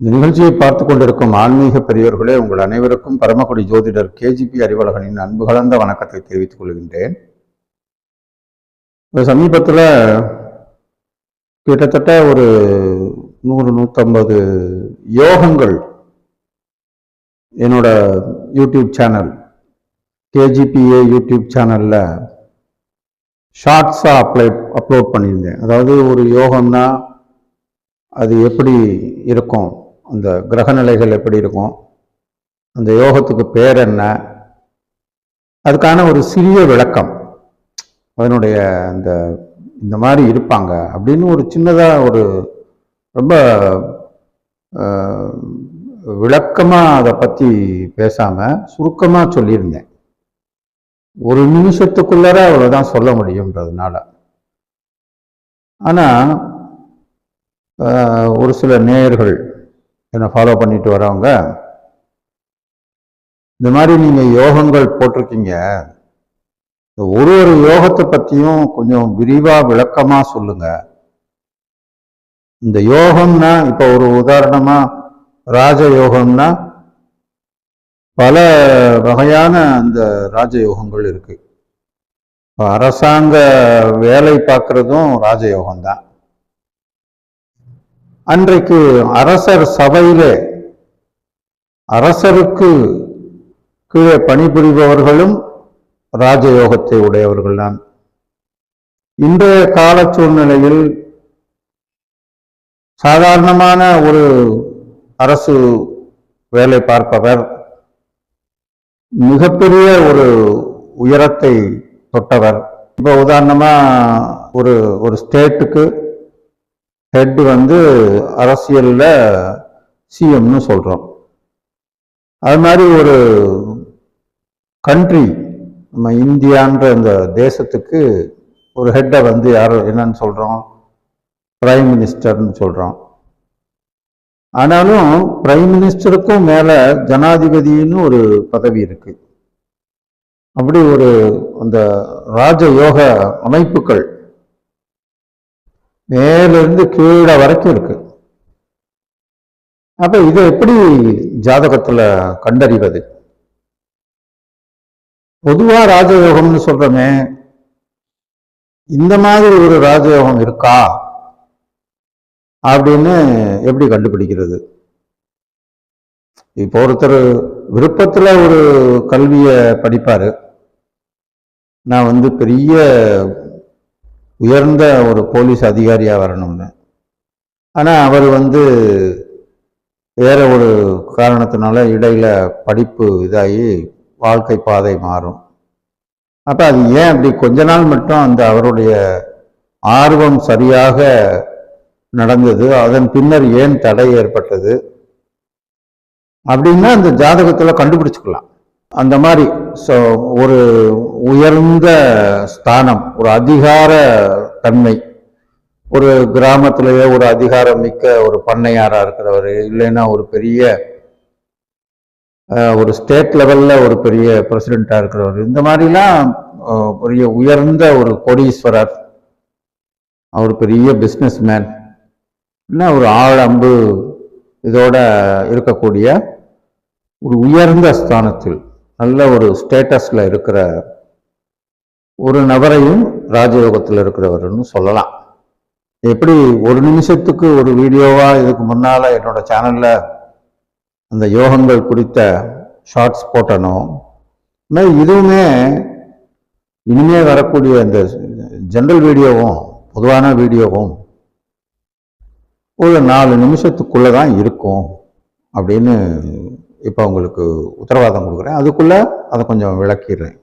இந்த நிகழ்ச்சியை பார்த்து கொண்டிருக்கும் ஆன்மீக பெரியோர்களே உங்கள் அனைவருக்கும் பரமக்குடி ஜோதிடர் கேஜிபி அறிவழகனின் அன்பு கலந்த வணக்கத்தை தெரிவித்துக் கொள்கின்றேன். சமீபத்தில் கிட்டத்தட்ட ஒரு நூறு நூற்றம்பது யோகங்கள் என்னோட யூடியூப் சேனல் கேஜிபிஏ யூடியூப் சேனலில் ஷார்ட்ஸாக அப்ளை அப்லோட் பண்ணியிருந்தேன். அதாவது ஒரு யோகம்னா அது எப்படி இருக்கும்? அந்த கிரகநிலைகள் எப்படி இருக்கும்? அந்த யோகத்துக்கு பேர் என்ன? அதுக்கான ஒரு சிறிய விளக்கம். அதனுடைய அந்த இந்த மாதிரி இருப்பாங்க அப்படின்னு ஒரு சின்னதாக ஒரு ரொம்ப விளக்கமாக அதை பற்றி பேசாமல் சுருக்கமாக சொல்லியிருந்தேன். ஒரு நிமிஷத்துக்குள்ளார அவ்வளோதான் சொல்ல முடியுன்றதுனால ஆனால் ஒரு சில நேயர்கள் என்னை ஃபாலோ பண்ணிட்டு வரவங்க இந்த மாதிரி நீங்கள் யோகங்கள் போட்டிருக்கீங்க. இந்த ஒரு ஒரு யோகத்தை பற்றியும் கொஞ்சம் விரிவாக விளக்கமாக சொல்லுங்க. இந்த யோகம்னா இப்போ ஒரு உதாரணமாக ராஜ யோகம்னா பல வகையான அந்த ராஜயோகங்கள் இருக்கு. இப்போ அரசாங்க வேலை பார்க்கறதும் ராஜயோகம்தான் அன்றைக்கு அரசர் சபையிலே அரசருக்கு கீழே பணிபுரிபவர்களும் ராஜயோகத்தை உடையவர்கள் தான் இன்றைய கால சூழ்நிலையில் சாதாரணமான ஒரு அரசு வேலை பார்ப்பவர் மிகப்பெரிய ஒரு உயரத்தை தொட்டவர். இப்போ உதாரணமாக ஒரு ஒரு ஸ்டேட்டுக்கு ஹெட் வந்து அரசியலில் சிஎம்னு சொல்கிறோம் அது மாதிரி ஒரு கண்ட்ரி நம்ம இந்தியான்ற இந்த தேசத்துக்கு ஒரு ஹெட்டை வந்து யார் என்னன்னு சொல்கிறோம் பிரைம் மினிஸ்டர்னு சொல்கிறோம் ஆனாலும் பிரைம் மினிஸ்டருக்கும் மேலே ஜனாதிபதினு ஒரு பதவி இருக்குது அப்படி ஒரு அந்த ராஜயோக அமைப்புகள் மேலிருந்து கீழே வரைக்கும் இருக்கு. அப்ப இதை எப்படி ஜாதகத்துல கண்டறிவது? பொதுவா ராஜயோகம்னு சொல்றோமே இந்த மாதிரி ஒரு ராஜயோகம் இருக்கா? அப்படின்னு எப்படி கண்டுபிடிக்கிறது? இப்போ ஒருத்தர் விருப்பத்துல ஒரு கல்வியை படிப்பாரு. நான் வந்து பெரிய உயர்ந்த ஒரு போலீஸ் அதிகாரியாக வரணும்னு. ஆனால் அவர் வந்து வேற ஒரு காரணத்தினால இடையில படிப்பு இதாகி வாழ்க்கை பாதை மாறும். அப்போ அது ஏன் அப்படி கொஞ்ச நாள் மட்டும் அந்த அவருடைய ஆர்வம் சரியாக நடந்தது அதன் பின்னர் ஏன் தடை ஏற்பட்டது அப்படின்னா அந்த ஜாதகத்தில் கண்டுபிடிச்சிக்கலாம். அந்த மாதிரி ஸோ ஒரு உயர்ந்த ஸ்தானம் ஒரு அதிகார தன்மை ஒரு கிராமத்திலேயே ஒரு அதிகாரம் மிக்க ஒரு பண்ணையாராக இருக்கிறவர் இல்லைன்னா ஒரு பெரிய ஒரு ஸ்டேட் லெவலில் ஒரு பெரிய பிரசிடெண்ட்டாக இருக்கிறவர் இந்த மாதிரிலாம் பெரிய உயர்ந்த ஒரு கோடீஸ்வரர் அவர் பெரிய பிஸ்னஸ் மேன் இல்லை ஒரு ஆள் அம்பு இதோட இருக்கக்கூடிய ஒரு உயர்ந்த ஸ்தானத்தில் நல்ல ஒரு ஸ்டேட்டஸில் இருக்கிற ஒரு நபரையும் ராஜயோகத்தில் இருக்கிறவர்னு சொல்லலாம். எப்படி ஒரு நிமிஷத்துக்கு ஒரு வீடியோவா இதுக்கு முன்னால என்னோட சேனலில் அந்த யோகங்கள் குறித்த ஷார்ட்ஸ் போட்டனோ இதுவுமே இனிமே வரக்கூடிய இந்த ஜென்ரல் வீடியோவும் பொதுவான வீடியோவும் ஒரு நாலு நிமிஷத்துக்குள்ளே தான் இருக்கும் அப்படின்னு இப்போ உங்களுக்கு உத்தரவாதம் கொடுக்குறேன். அதுக்குள்ளே அதை கொஞ்சம் விளக்கிடுறேன்.